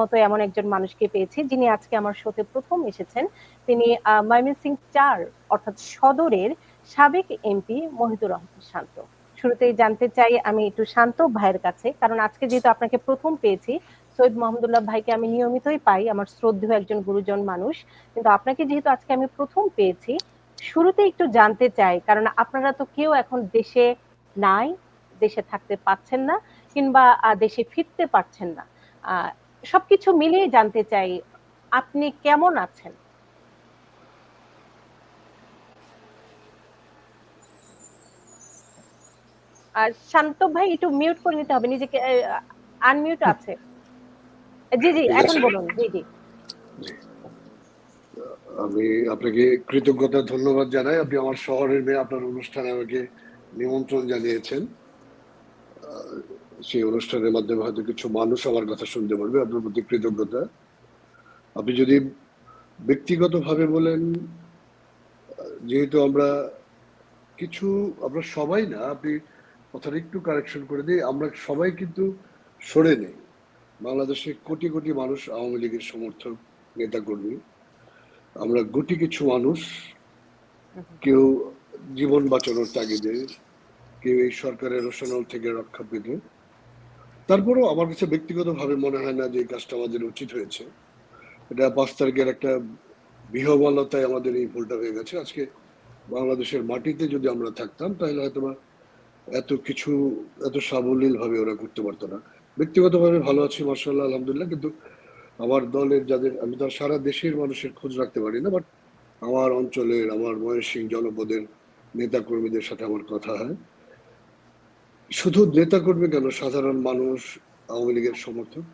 মতো এমন একজন মানুষকে পেয়েছি যিনি আজকে আমার শোতে প্রথম এসেছেন। তিনি ময়মনসিং চার অর্থাৎ সদরের সাবেক এমপি মহিদুর রহমান শান্ত। শুরুতেই জানতে চাই আমি একটু শান্ত ভাইয়ের কাছে, কারণ আজকে যেহেতু আপনাকে প্রথম পেয়েছি, সৈয়দ মোহাম্মদুল্লাহ ভাইকে আমি নিয়মিতই পাই, আমার শ্রদ্ধেয় একজন গুরুজন মানুষ। কিন্তু আপনাকে যেহেতু আজকে আমি প্রথম পেয়েছি শুরুতে একটু জানতে চাই, কারণ আপনারা তো কেউ এখন দেশে নাই, দেশে থাকতে পাচ্ছেন না, কিংবা দেশে ফিরতে পারছেন না। সবকিছু মিলিয়ে জানতে চাই আপনি কেমন আছেন? আর শান্ত ভাই একটু মিউট করে নিতে হবে নিজেকে আনমিউট আছে। জি জি এখন বলুন জি জি। আমি আপনাকে কৃতজ্ঞতা ধন্যবাদ জানাই। আপনি আমার শহরের মেয়ে আপনার অনুষ্ঠানে আমাকে নিমন্ত্রণ জানিয়েছেন। সেই অনুষ্ঠানের মাধ্যমে হয়তো কিছু মানুষ আমার কথা শুনতে পারবে, আপনার প্রতি কৃতজ্ঞতা। আপনি যদি ব্যক্তিগতভাবে বলেন, যেহেতু আমরা কিছু, আমরা সবাই না, আপনি কথাটা একটু কারেকশন করে দিই, আমরা সবাই কিন্তু সরে নেই। বাংলাদেশে কোটি কোটি মানুষ আওয়ামী লীগের সমর্থক, নেতাকর্মী। আমরা গুটি কিছু মানুষ, কেউ জীবন বাঁচানোর তাগিদে, কেউ এই সরকারের রোশনাল থেকে রক্ষা পেতে তারপরেও আমার কাছে ব্যক্তিগতভাবে মনে হয় না যে এই কাজটা আমাদের উচিত হয়েছে। এটা পাঁচ তারিখের একটা বিহবলতায় আমাদের এই ভুলটা হয়ে গেছে। আজকে বাংলাদেশের মাটিতে যদি আমরা থাকতাম, তাহলে হয়তো এত কিছু, এত সাবলীল ভাবে ওরা করতে পারতো না। ব্যক্তিগতভাবে ভালো আছি মার্শাল্লাহ আলহামদুলিল্লাহ, কিন্তু আমার দলের যাদের, আমি তো সারা দেশের মানুষের খোঁজ রাখতে পারি না, বাট আমার অঞ্চলের, আমার ময়মনসিং জনপদের নেতা কর্মীদের সাথে আমার কথা হয়। শুধু নেতা কর্মী কেন? সাধারণ মানুষ, আওয়ামী লীগের সমর্থক।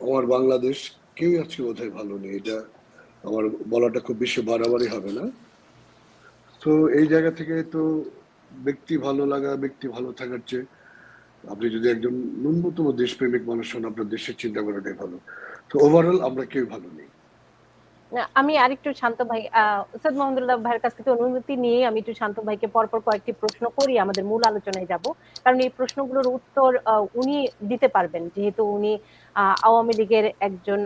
আমার বাংলাদেশ কেউ আজকে বোধহয় ভালো নেই। এটা আমার বলাটা খুব বেশি বাড়াবাড়ি হবে না। তো এই জায়গা থেকে তো ব্যক্তি ভালো লাগা, ব্যক্তি ভালো থাকার চেয়ে আপনি যদি একজন ন্যূনতম দেশপ্রেমিক মানুষ হন, আপনার দেশের চিন্তা করাটাই ভালো। তো ওভারঅল আমরা কেউ ভালো নেই। আমি আরেকটু শান্ত ভাই সৈয়দ মোহাম্মদুল্লাহ ভাইয়ের কাছ থেকে অনুমতি নিয়ে আমি একটু শান্ত ভাইকে পরপর কয়েকটি প্রশ্ন করি, আমাদের মূল আলোচনায় যাব। কারণ এই প্রশ্নগুলোর উত্তর উনি দিতে পারবেন। যেহেতু উনি আওয়ামী লীগের একজন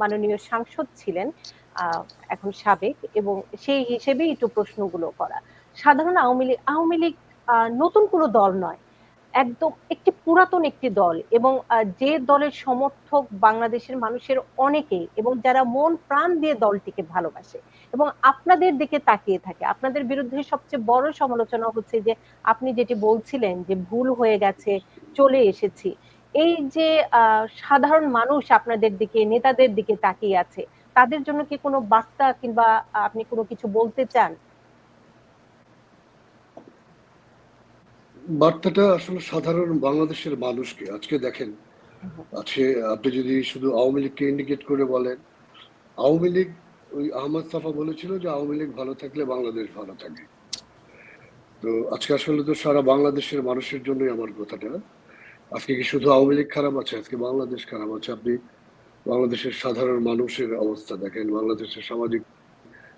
মাননীয় সাংসদ ছিলেন এখন সাবেক, এবং সেই হিসেবেই একটু প্রশ্নগুলো করা। সাধারণ আওয়ামী লীগ আওয়ামী লীগ নতুন কোনো দল নয়। একদম একটি পুরাতন একটি দল এবং যে দলের সমর্থক বাংলাদেশের মানুষের অনেকেই এবং যারা মন প্রাণ দিয়ে দলটিকে ভালোবাসে এবং আপনাদের দিকে তাকিয়ে থাকে। আপনাদের বিরুদ্ধে সবচেয়ে বড় সমালোচনা হচ্ছে যে, আপনি যেটি বলছিলেন যে, ভুল হয়ে গেছে, চলে এসেছি। এই যে সাধারণ মানুষ আপনাদের দিকে, নেতাদের দিকে তাকিয়ে আছে, তাদের জন্য কি কোনো বার্তা কিংবা আপনি কোনো কিছু বলতে চান? বার্তাটা আসলে সাধারণ বাংলাদেশের মানুষকে। আজকে দেখেন, আজকে আপনি যদি শুধু আওয়ামী লীগকে ইন্ডিকেট করে বলেন, আওয়ামী লীগ, ওই আহমদ সাফা বলেছিল যে আওয়ামী লীগ ভালো থাকলে বাংলাদেশ ভালো থাকে। তো আজকে আসলে তো সারা বাংলাদেশের মানুষের জন্যই আমার কথাটা। আজকে কি শুধু আওয়ামী লীগ খারাপ আছে? আজকে বাংলাদেশ খারাপ আছে। আপনি বাংলাদেশের সাধারণ মানুষের অবস্থা দেখেন, বাংলাদেশের সামাজিক